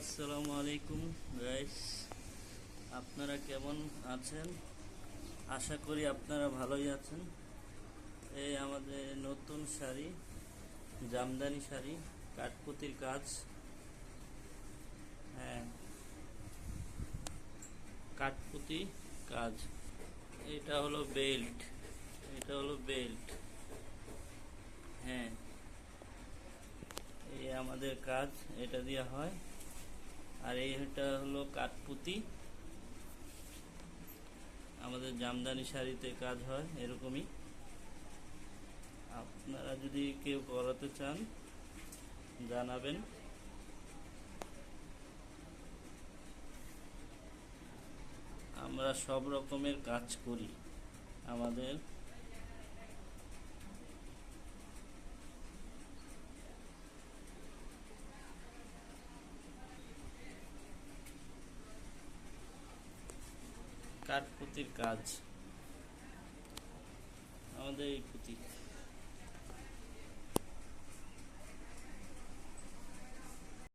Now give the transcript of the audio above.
আসসালামু আলাইকুম গাইস আপনারা কেমন আছেন? আশা করি আপনারা ভালোই আছেন। এই আমাদের নতুন শাড়ি, জামদানি শাড়ি, কাঠপুতির কাজ। হ্যাঁ কাঠপুতি কাজ। এটা হলো বেল্ট এটা হলো বেল্ট হ্যাঁ এই আমাদের কাজ, এটা দেওয়া হয়। আর এইটা হলো কাঠপুতি। আমাদের জামদানি শাড়িতে কাজ হয়, এরকমই। আপনারা যদি কেউ করাতে চান, জানাবেন। আমরা সব রকমের কাজ করি আমাদের। কাঠপুতির কাজ। আমাদের এই পুঁতি